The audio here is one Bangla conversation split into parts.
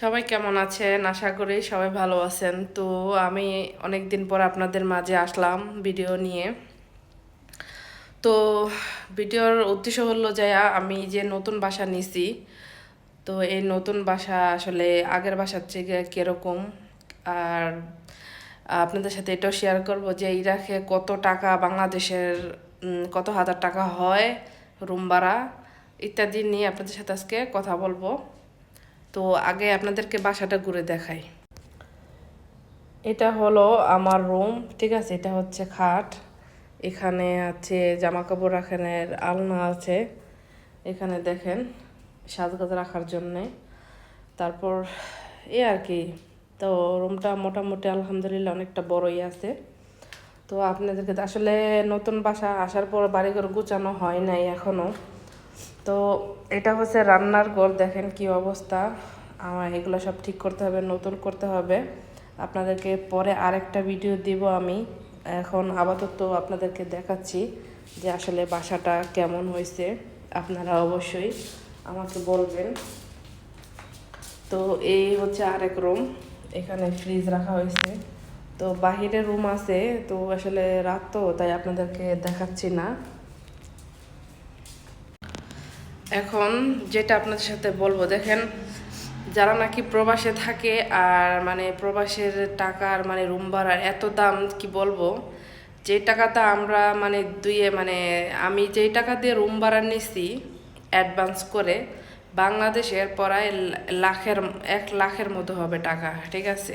সবাই কেমন আছেন? আশা করি সবাই ভালো আছেন। তো আমি অনেক দিন পর আপনাদের মাঝে আসলাম ভিডিও নিয়ে। তো ভিডিওর উদ্দেশ্য হলো যে আমি যে নতুন বাসা নিছি, তো এই নতুন বাসা আসলে আগের বাসার থেকে কীরকম? আর আপনাদের সাথে এটাও শেয়ার করব যে ইরাকে কত টাকা বাংলাদেশের কত হাজার টাকা হয়, রুম ভাড়া ইত্যাদি নিয়ে আপনাদের সাথে আজকে কথা বলব। তো আগে আপনাদেরকে বাসাটা ঘুরে দেখাই। এটা হলো আমার রুম, ঠিক আছে? এটা হচ্ছে খাট। এখানে আছে জামা কাপড় রাখানের আলনা আছে। এখানে দেখেন সাজগাজ রাখার জন্যে। তারপর এ আর কি, তো রুমটা মোটামুটি আলহামদুলিল্লাহ অনেকটা বড়ই আছে। তো আপনাদেরকে আসলে নতুন বাসা আসার পর বাড়িঘর গুছানো হয় নাই এখনও তো এটা হচ্ছে রান্নার ঘর দেখেন কি অবস্থা। আমার এগুলো সব ঠিক করতে হবে, নতুন করতে হবে। আপনাদেরকে পরে আরেকটা ভিডিও দিব আমি। এখন আপাতত আপনাদেরকে দেখাচ্ছি যে আসলে বাসাটা কেমন হয়েছে। আপনারা অবশ্যই আমাকে বলবেন। তো এই হচ্ছে আরেক রুম এখানে ফ্রিজ রাখা হয়েছে। তো বাহিরে রুম আছে, তো আসলে রাত তো, তাই আপনাদেরকে দেখাচ্ছি না। এখন যেটা আপনাদের সাথে বলব, দেখেন, যারা নাকি প্রবাসে থাকে আর মানে প্রবাসের টাকার মানে রুম ভাড়ার এত দাম, কি বলব? যে টাকাটা আমরা মানে দুইয়ে মানে আমি যেই টাকা দিয়ে রুম ভাড়া নিছি অ্যাডভান্স করে বাংলাদেশের প্রায় লাখের, এক লাখের মতো হবে টাকা, ঠিক আছে?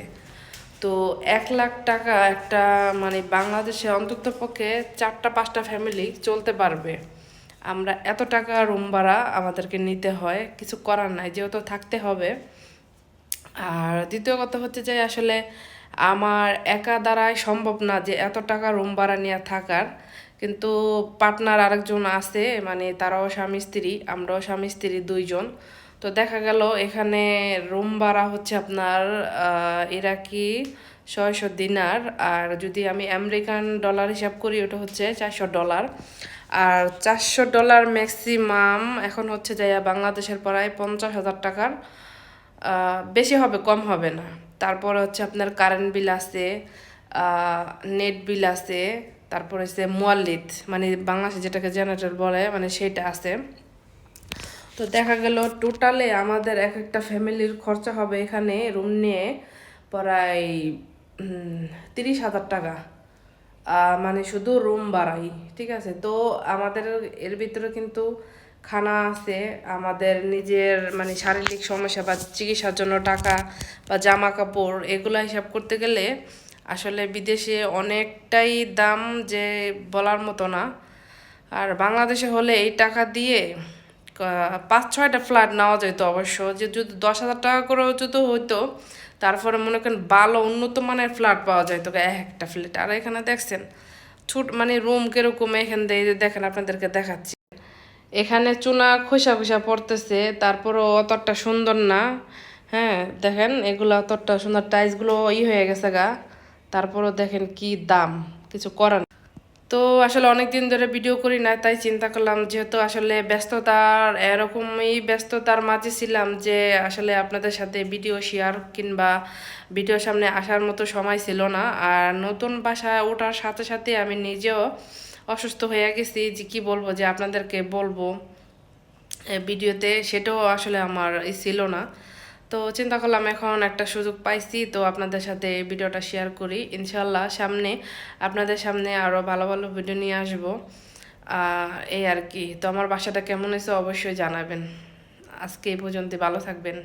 তো এক লাখ টাকা একটা মানে বাংলাদেশে অন্তত পক্ষে চারটা পাঁচটা ফ্যামিলি চলতে পারবে। আমরা এত টাকা রুম ভাড়া আমাদেরকে নিতে হয়, কিছু করার নাই, যেহেতু থাকতে হবে। আর দ্বিতীয় কথা হচ্ছে যে আসলে আমার একা দ্বারাই সম্ভব না যে এত টাকা রুম ভাড়া নিয়ে থাকার। কিন্তু পার্টনার আরেকজন আছে মানে তারাও স্বামী স্ত্রী, আমরাও স্বামী স্ত্রী দুইজন। তো দেখা গেল এখানে রুম ভাড়া হচ্ছে আপনার ইরাকি ছয়শো দিনার। আর যদি আমি আমেরিকান ডলার হিসাব করি, ওটা হচ্ছে চারশো ডলার আর চারশো ডলার ম্যাক্সিমাম এখন হচ্ছে যাইয়া বাংলাদেশের প্রায় পঞ্চাশ হাজার টাকার বেশি হবে, কম হবে না। তারপরে হচ্ছে আপনার কারেন্ট বিল আছে নেট বিল আছে, তারপর হচ্ছে মোয়াল্লিদ মানে বাংলাদেশে যেটাকে জেনারেটর বলে মানে সেটা আছে। তো দেখা গেল টোটালে আমাদের এক একটা ফ্যামিলির খরচা হবে এখানে রুম নিয়ে প্রায় তিরিশ হাজার টাকা। মানে শুধু রুম বাড়াই ঠিক আছে? তো আমাদের এর ভিতরে কিন্তু খানা আছে, আমাদের নিজের মানে শারীরিক সমস্যা বা চিকিৎসার জন্য টাকা বা জামা কাপড় এগুলো হিসাব করতে গেলে আসলে বিদেশে অনেকটাই দাম যে বলার মতো না। আর বাংলাদেশে হলে এই টাকা দিয়ে পাঁচ ছয়টা ফ্ল্যাট নেওয়া যেত অবশ্য। যে যদি দশ হাজার টাকা করেও যদি হইতো, তারপরে মনে করেন ভালো উন্নত মানের ফ্ল্যাট পাওয়া যায় তোকে এক একটা ফ্ল্যাট আর এখানে দেখছেন, ছোট মানে রুম কীরকম এখান দিয়ে দেখেন আপনাদেরকে দেখাচ্ছি। এখানে চুনা খোসা খোসা পড়তেছে, তারপরও অতটা সুন্দর না। হ্যাঁ দেখেন এগুলো অতটা সুন্দর টাইলসগুলো ই হয়ে গেছে গা। তারপরও দেখেন কি দাম, কিছু করার। তো আসলে অনেক দিন ধরে ভিডিও করি না তাই চিন্তা করলাম যেহেতু আসলে ব্যস্ততার, এরকমই ব্যস্ততার মাঝে ছিলাম যে আসলে আপনাদের সাথে ভিডিও শেয়ার কিংবা ভিডিও সামনে আসার মতো সময় ছিল না। আর নতুন বাসায় ওঠার সাথে সাথে আমি নিজেও অসুস্থ হয়ে গেছি, যে কি বলব যে আপনাদেরকে বলব ভিডিওতে সেটাও আসলে আমার ছিল না। তো চিন্তা করলাম, এখন একটা সুযোগ পাইছি, তো আপনাদের সাথে ভিডিওটা শেয়ার করি। ইনশাল্লাহ সামনে, আপনাদের সামনে আরও ভালো ভালো ভিডিও নিয়ে আসব। এই আর কি। তো আমার বাসাটা কেমন হয়েছে অবশ্যই জানাবেন। আজকে এই পর্যন্ত ভালো থাকবেন।